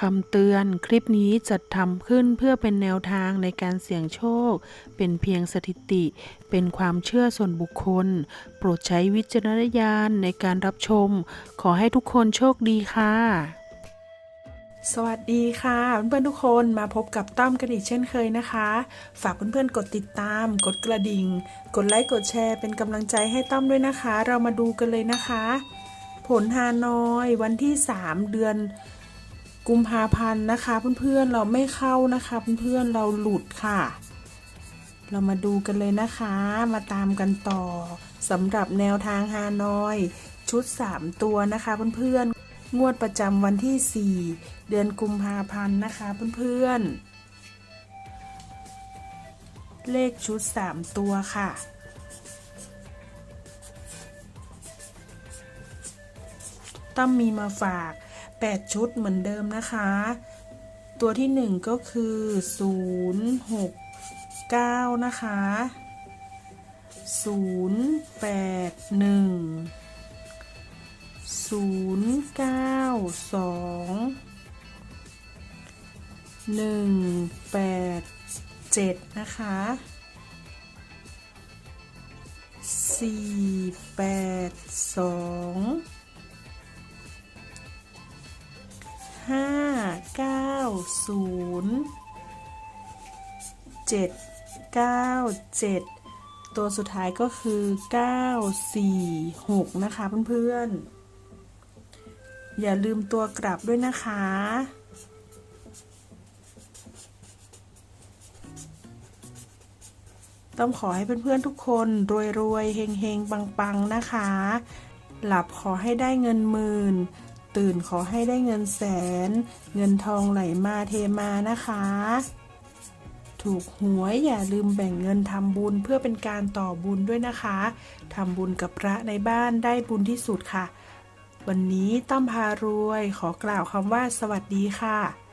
คำเตือนคลิปนี้จัดทำขึ้นเพื่อเป็นแนวทางในการเสี่ยงโชค เป็นเพียงสถิติ เป็นความเชื่อส่วนบุคคล โปรดใช้วิจารณญาณในการรับชม ขอให้ทุกคนโชคดีค่ะ สวัสดีค่ะ เพื่อนๆทุกคนมาพบกับต้อมกันอีกเช่นเคยนะคะ ฝากเพื่อนๆกดติดตาม กดกระดิ่ง กดไลค์กดแชร์เป็นกำลังใจให้ต้อมด้วยนะคะ เรามาดูกันเลยนะคะ ผลฮานอยวันที่ 3 เดือน กุมภาพันธ์นะคะ เพื่อนๆเราไม่เข้านะคะ เพื่อนๆเราหลุดค่ะ เรามาดูกันเลยนะคะ มาตามกันต่อสำหรับแนวทางฮานอย ชุด 3 ตัวนะคะเพื่อนๆงวดประจำวันที่ 4 เดือนกุมภาพันธ์นะคะเพื่อนๆ เลขชุด 3 ตัวค่ะตั้มมีมาฝาก 8 ชุดเหมือนเดิมนะคะ ตัวที่ 1 ก็คือ 0 6 9 นะคะ 0 8 1 0 9 2 1 8 7 นะคะ 4 8 2 ศูนย์เจ็ดเก้าเจ็ดตัวสุดท้ายก็คือ9 4 6นะคะเพื่อนๆ อย่าลืมตัวกลับด้วยนะคะต้องขอให้เพื่อนๆทุกคนรวยๆเฮงๆ ปังๆ นะคะ หลับขอให้ได้เงินหมื่น ตื่นขอให้ได้เงินแสน เงินทองไหลมาเทมานะคะ ถูกหวยอย่าลืมแบ่งเงินทำบุญเพื่อเป็นการต่อบุญด้วยนะคะทำบุญกับพระในบ้านได้บุญที่สุดค่ะ วันนี้ต้อมพารวยขอกล่าวคำว่าสวัสดีค่ะ